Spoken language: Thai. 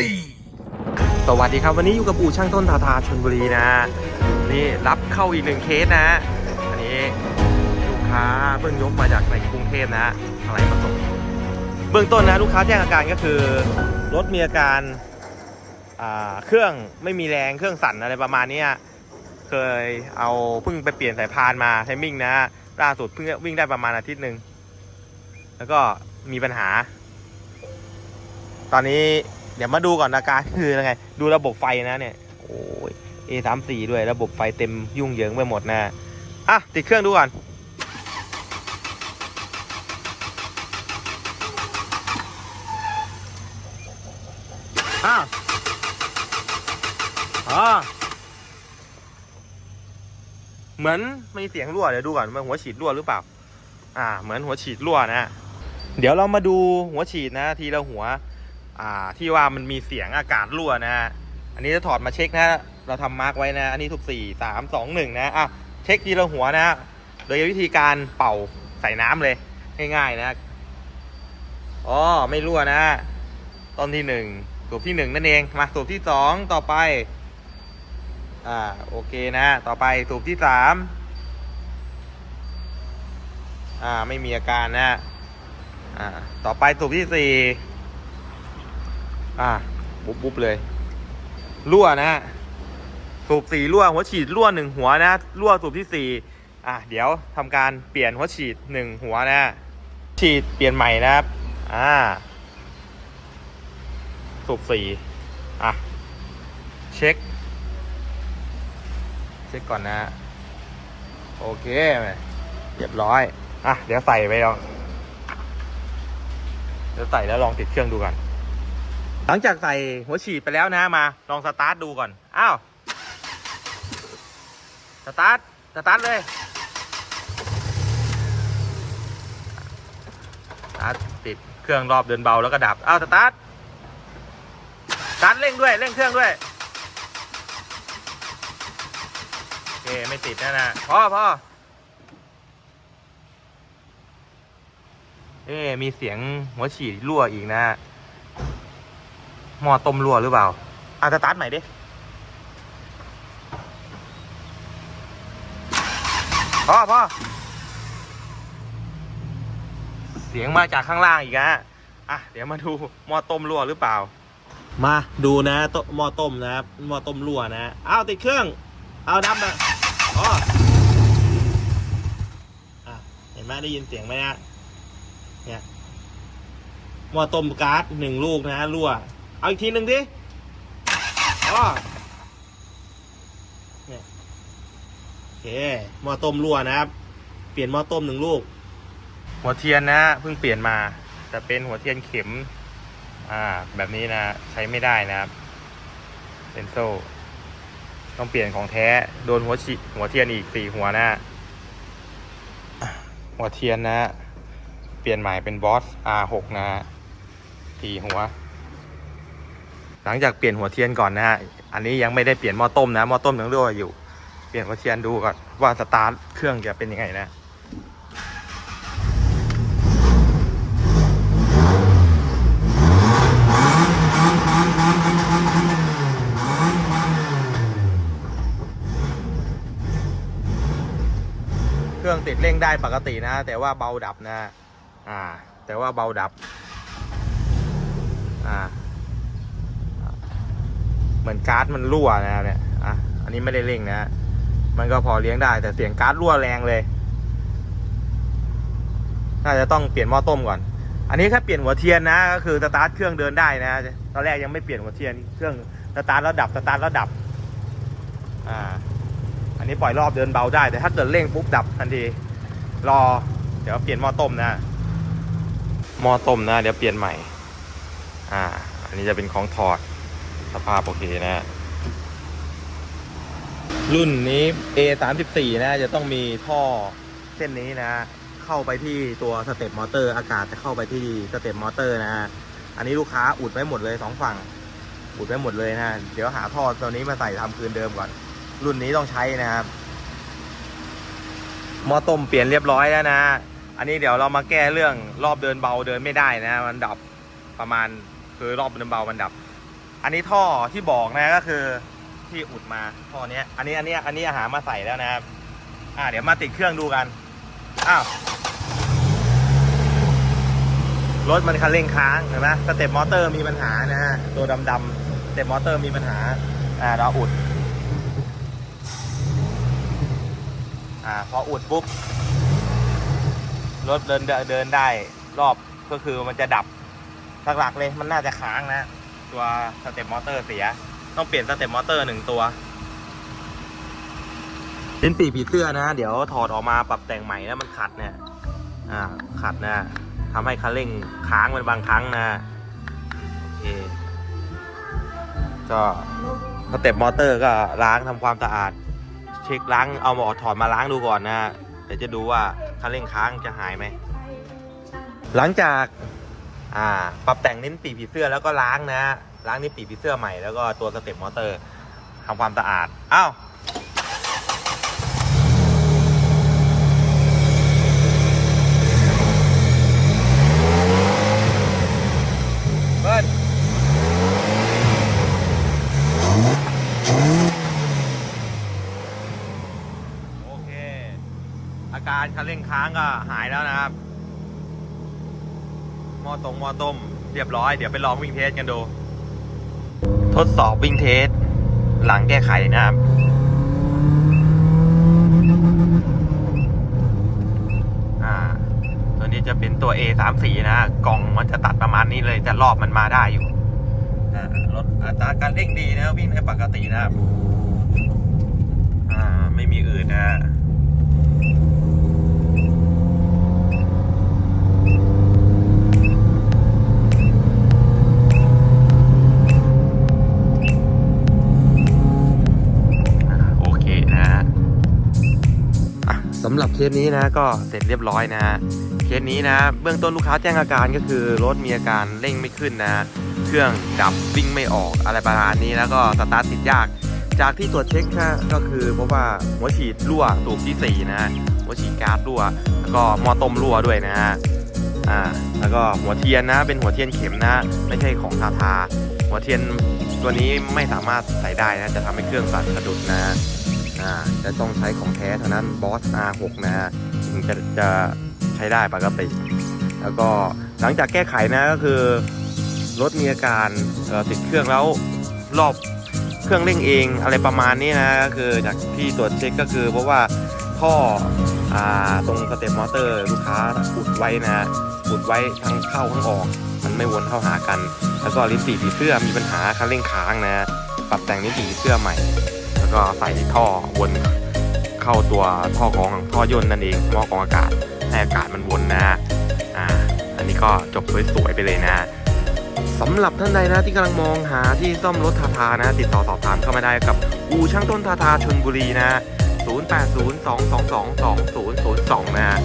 รีสวัสดีครับวันนี้อยู่กับอู่ช่างต้นทาทาชนบุรีนะ นี่รับเข้าอีกหนึ่งเคสนะ อันนี้ลูกค้าเพิ่งยกมาจากในกรุงเทพนะอะไรมาส่งเบื้องต้นนะลูกค้าแจ้งอาการก็คือรถมีอาการาเครื่องไม่มีแรงเครื่องสั่นอะไรประมาณนี้เคยเอาเพิ่งไปเปลี่ยนสายพานมาไทมิ่งนะล่าสุดเพิ่งวิ่งได้ประมาณอาทิตย์หนึ่งแล้วก็มีปัญหา ตอนนี้ เดี๋ยวมาดูก่อนอาการคือยังไง ดูระบบไฟนะเนี่ย โอ้ย A สามสี่ด้วยระบบไฟเต็มยุ่งเหยิงไปหมดนะอะ ติดเครื่องดูก่อนอ้าวอ๋อเหมือนมีเสียงรั่วเดี๋ยวดูก่อนว่าหัวฉีดรั่วหรือเปล่า อ่า เหมือนหัวฉีดรั่วนะ เดี๋ยวเรามาดูหัวฉีดนะ ทีละหัว อ่าที่ว่ามันมีเสียงอากาศรั่วนะฮะอันนี้จะถอดมาเช็คนะ เราทำมาร์กไว้นะ อันนี้ทุกสี่สามสองหนึ่งนะอะเช็คทีละหัวนะ โดยวิธีการเป่าใส่น้ำเลย ง่ายๆนะอ๋อไม่รั่วนะ ตอนที่หนึ่งสูบที่หนึ่งนั่นเองมาสูบที่สองต่อไป อ่าโอเคนะ ต่อไปสูบที่สามอ่าไม่มีอาการนะอ่าต่อไปสูบที่สี่ อ่าบุ๊บบุ๊บเลย รั่วนะสูบสี่รั่วหัวฉีดรั่วหนึ่งหัวนะ รั่วสูบที่สี่อะเดี๋ยวทำการเปลี่ยนหัวฉีดหนึ่งหัวนะ ฉีดเปลี่ยนใหม่นะครับ อ่า สูบสี่อะ เช็ค เช็คก่อนนะ โอเคเรียบร้อย อะ เดี๋ยวใส่ไปลองเดี๋ยวใส่แล้วลองติดเครื่องดูก่อน หลังจากใส่หัวฉีดไปแล้วนะมา ลองสตาร์ทดูก่อน อ้าว สตาร์ท สตาร์ทเลยสตาร์ทติดเครื่องรอบเดินเบาแล้วก็ดับ อ้าว สตาร์ท สตาร์ทเร่งด้วย เร่งเครื่องด้วย โอเค ไม่ติดนะนะพอพอเอ๊มีเสียงหัวฉีดรั่วอีกนะ หม้อต้มรั่วหรือเปล่าอาสตาร์ทใหม่ดิพ่อพ่อเสียงมาจากข้างล่างอีกนะอะเดี๋ยวมาดูหม้อต้มรั่วหรือเปล่า มาดูนะตหม้อต้มนะครับหม้อต้มรั่วนะเอาติดเครื่อง เอาดับนะอ๋ออะเห็นไหมได้ยินเสียงไหมนะเนี่ยหม้อต้มก๊าซหนึ่งลูกนะรั่ว เอาอีกทีหนึ่งดิอ๋อเนี่ยโอเคหม้อต้มรั่วนะครับ เปลี่ยนหม้อต้มหนึ่งลูก หัวเทียนนะเพิ่งเปลี่ยนมาแต่เป็นหัวเทียนเข็ม อ่า แบบนี้นะใช้ไม่ได้นะครับเป็นโซ่ ต้องเปลี่ยนของแท้ โดนหัวฉีหัวเทียนอีกสี่หัวนะอะหัวเทียนนะ เปลี่ยนใหม่เป็นบอส R6 นะสี่หัว หลังจากเปลี่ยนหัวเทียนก่อนนะฮะ อันนี้ยังไม่ได้เปลี่ยนหม้อต้มนะ หม้อต้มยังรั่วอยู่ เปลี่ยนหัวเทียนดูก่อนว่าสตาร์ทเครื่องจะเป็นยังไงนะเครื่องติดเร่งได้ปกตินะ แต่ว่าเบาดับนะ อ่า แต่ว่าเบาดับ อ่า เหมือนการ์ดมันรั่วนะครับเนี่ยอะอันนี้ไม่ได้เร่งนะมันก็พอเลี้ยงได้ แต่เสียงการ์ดรั่วแรงเลยน่าจะต้องเปลี่ยนหม้อต้มก่อน อันนี้แค่เปลี่ยนหัวเทียนนะก็คือสตาร์ทเครื่องเดินได้นะตอนแรกยังไม่เปลี่ยนหัวเทียนเครื่องสตาร์ทแล้วดับสตาร์ทแล้วดับอ่าอันนี้ปล่อยรอบเดินเบาได้แต่ถ้าเกิดเร่งปุ๊บดับทันทีรอ เดี๋ยวเปลี่ยนหม้อต้มนะหม้อต้มนะ เดี๋ยวเปลี่ยนใหม่ อ่า อันนี้จะเป็นของถอด สภาพโอเคนะ รุ่นนี้ A 3 4 นะจะต้องมีท่อเส้นนี้นะ เข้าไปที่ตัวสเต็ปมอเตอร์ อากาศจะเข้าไปที่สเต็ปมอเตอร์นะอันนี้ลูกค้าอุดไว้หมดเลยสองฝั่ง อุดไว้หมดเลยนะเดี๋ยวหาท่อตัวนี้มาใส่ทำคืนเดิมก่อน รุ่นนี้ต้องใช้นะครับมอต้มเปลี่ยนเรียบร้อยแล้วนะ อันนี้เดี๋ยวเรามาแก้เรื่องรอบเดินเบาเดินไม่ได้นะ มันดับประมาณคือรอบเดินเบามันดับ อันนี้ท่อที่บอกนะก็คือที่อุดมาท่อเนี้ย อันนี้อันนี้อันนี้อาหารมาใส่แล้วนะครับ อ่าเดี๋ยวมาติดเครื่องดูกันอ้าวรถมันคันเร่งค้างเห็นไหมสเต็ปมอเตอร์มีปัญหานะฮะตัวดำๆสเต็ปมอเตอร์มีปัญหาอ่าเราอุดอ่าพออุดปุ๊บรถเดินเดินได้รอบก็คือมันจะดับหลักๆเลยมันน่าจะค้างนะ ตัวสเต็ปมอเตอร์เสีย ต้องเปลี่ยนสเต็ปมอเตอร์หนึ่งตัวลิ้นปีผีเสื้อนะ เดี๋ยวถอดออกมาปรับแต่งใหม่แล้วมันขัดเนี่ย อ่า ขัดนะทำให้คันเร่งค้างเป็นบางครั้งนะ โอเค ก็สเต็ปมอเตอร์ก็ล้างทำความสะอาด เช็คล้างเอาหมอถอดมาล้างดูก่อนนะ เดี๋ยวจะดูว่าคันเร่งค้างจะหายไหม หลังจาก อ่าปรับแต่งนิ้นปีกผีเสื้อแล้วก็ล้างนะล้างนิ้นปีกผีเสื้อใหม่แล้วก็ตัวสเต็ปมอเตอร์ทำความสะอาดอ้าวเบิ้ลโอเคอาการคันเร่งค้างก็หายแล้วนะครับ มอตรงหมอต้ม เรียบร้อย เดี๋ยวไปลองวิ่งเทสกันดู ทดสอบวิ่งเทส หลังแก้ไขนะครับอ่าตัวนี้จะเป็นตัว A 3 4นะ กล่องมันจะตัดประมาณนี้เลย แต่รอบมันมาได้อยู่อ่ารถอัตราการเร่งดีนะวิ่งได้ปกตินะครับ อ่า ไม่มีอื่นนะำหรับเคสนี้นะก็เสร็จเรียบร้อยนะเคสนี้นะเบื้องต้นลูกค้าแจ้งอาการก็คือรถมีอาการเร่งไม่ขึ้นนะ เครื่องดับวิ่งไม่ออกอะไรประมาณนี้แล้วก็สตาร์ทติดยาก จากที่ตรวจเช็คนะก็คือเพราะว่าหัวฉีดรั่วตูบที่4นะหัวฉีดก๊าซรั่ว แล้วก็มอต้มรั่วด้วยนะฮะอ่าแล้วก็หัวเทียนนะเป็นหัวเทียนเข็มนะ ไม่ใช่ของทาทาหัวเทียนตัวนี้ไม่สามารถใส่ได้นะจะทำให้เครื่องสั่นสะดุดนะ อ่าจะต้องใช้ของแท้เท่านั้นบอส R6 นะฮะถึงจะจะใช้ได้ปกติ แล้วก็หลังจากแก้ไขนะก็คือรถมีอาการติดเครื่องแล้วรอบเครื่องเร่งเองอะไรประมาณนี้นะก็คือจากที่ตรวจเช็คก็คือ เพราะว่าท่ออตรงสเต็ปมอเตอร์ลูกค้าอุดไว้นะอุดไว้ทั้งเข้าทั้งออก มันไม่วนเข้าหากัน แล้วก็ลิ้นปีกผีเสื้อมีปัญหาคันเร่งค้างนะ ปรับแต่งลิ้นปีกผีเสื้อใหม่ แล้วก็ใส่ท่อวนเข้าตัวท่อของท่อยนต์นั่นเองหม้อกรองอากาศให้อากาศมันวนนะอ่าอันนี้ก็จบสวยๆไปเลยนะสำหรับท่านใดนะที่กำลังมองหาที่ซ่อมรถทาทานะ ติดต่อสอบถามเข้ามาได้กับอูช่างต้นทาทาชนบุรีนะ 0802222002 นะ